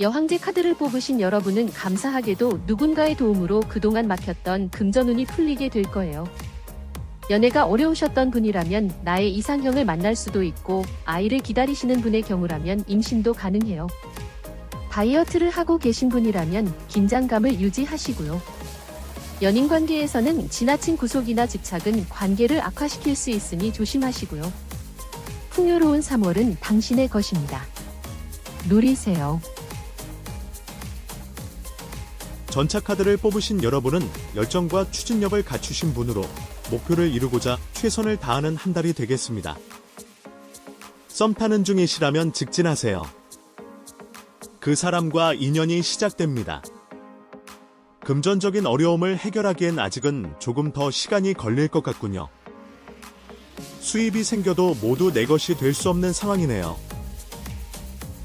여황제 카드를 뽑으신 여러분은 감사하게도 누군가의 도움으로 그동안 막혔던 금전운이 풀리게 될 거예요. 연애가 어려우셨던 분이라면 나의 이상형을 만날 수도 있고 아이를 기다리시는 분의 경우라면 임신도 가능해요. 다이어트를 하고 계신 분이라면 긴장감을 유지하시고요. 연인 관계에서는 지나친 구속이나 집착은 관계를 악화시킬 수 있으니 조심하시고요. 풍요로운 3월은 당신의 것입니다. 누리세요. 전차 카드를 뽑으신 여러분은 열정과 추진력을 갖추신 분으로 목표를 이루고자 최선을 다하는 한 달이 되겠습니다. 썸 타는 중이시라면 직진하세요. 그 사람과 인연이 시작됩니다. 금전적인 어려움을 해결하기엔 아직은 조금 더 시간이 걸릴 것 같군요. 수입이 생겨도 모두 내 것이 될 수 없는 상황이네요.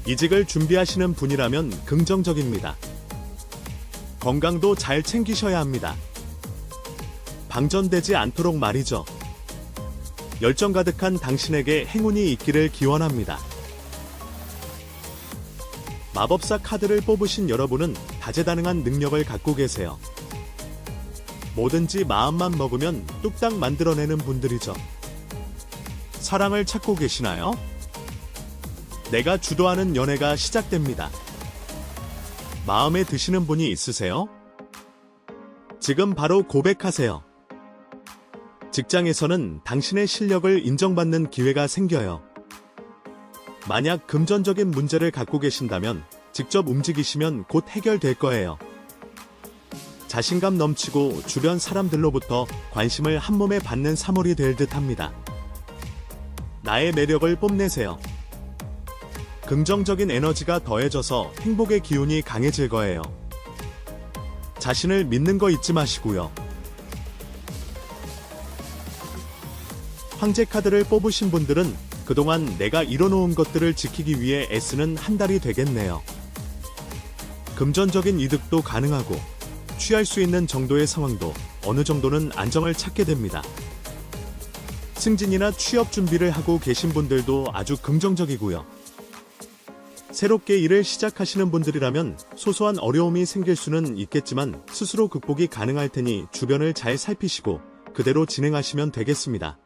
이직을 준비하시는 분이라면 긍정적입니다. 건강도 잘 챙기셔야 합니다. 방전되지 않도록 말이죠. 열정 가득한 당신에게 행운이 있기를 기원합니다. 마법사 카드를 뽑으신 여러분은 다재다능한 능력을 갖고 계세요. 뭐든지 마음만 먹으면 뚝딱 만들어내는 분들이죠. 사랑을 찾고 계시나요? 내가 주도하는 연애가 시작됩니다. 마음에 드시는 분이 있으세요? 지금 바로 고백하세요. 직장에서는 당신의 실력을 인정받는 기회가 생겨요. 만약 금전적인 문제를 갖고 계신다면 직접 움직이시면 곧 해결될 거예요. 자신감 넘치고 주변 사람들로부터 관심을 한 몸에 받는 3월이 될 듯 합니다. 나의 매력을 뽐내세요. 긍정적인 에너지가 더해져서 행복의 기운이 강해질 거예요. 자신을 믿는 거 잊지 마시고요. 황제 카드를 뽑으신 분들은 그동안 내가 이뤄놓은 것들을 지키기 위해 애쓰는 한 달이 되겠네요. 금전적인 이득도 가능하고 취할 수 있는 정도의 상황도 어느 정도는 안정을 찾게 됩니다. 승진이나 취업 준비를 하고 계신 분들도 아주 긍정적이고요. 새롭게 일을 시작하시는 분들이라면 소소한 어려움이 생길 수는 있겠지만 스스로 극복이 가능할 테니 주변을 잘 살피시고 그대로 진행하시면 되겠습니다.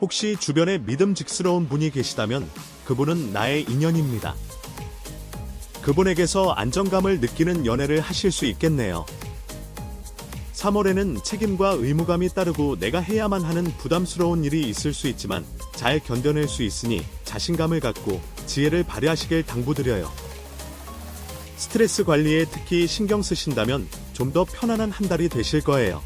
혹시 주변에 믿음직스러운 분이 계시다면 그분은 나의 인연입니다. 그분에게서 안정감을 느끼는 연애를 하실 수 있겠네요. 3월에는 책임과 의무감이 따르고 내가 해야만 하는 부담스러운 일이 있을 수 있지만 잘 견뎌낼 수 있으니 자신감을 갖고 지혜를 발휘하시길 당부드려요. 스트레스 관리에 특히 신경 쓰신다면 좀 더 편안한 한 달이 되실 거예요.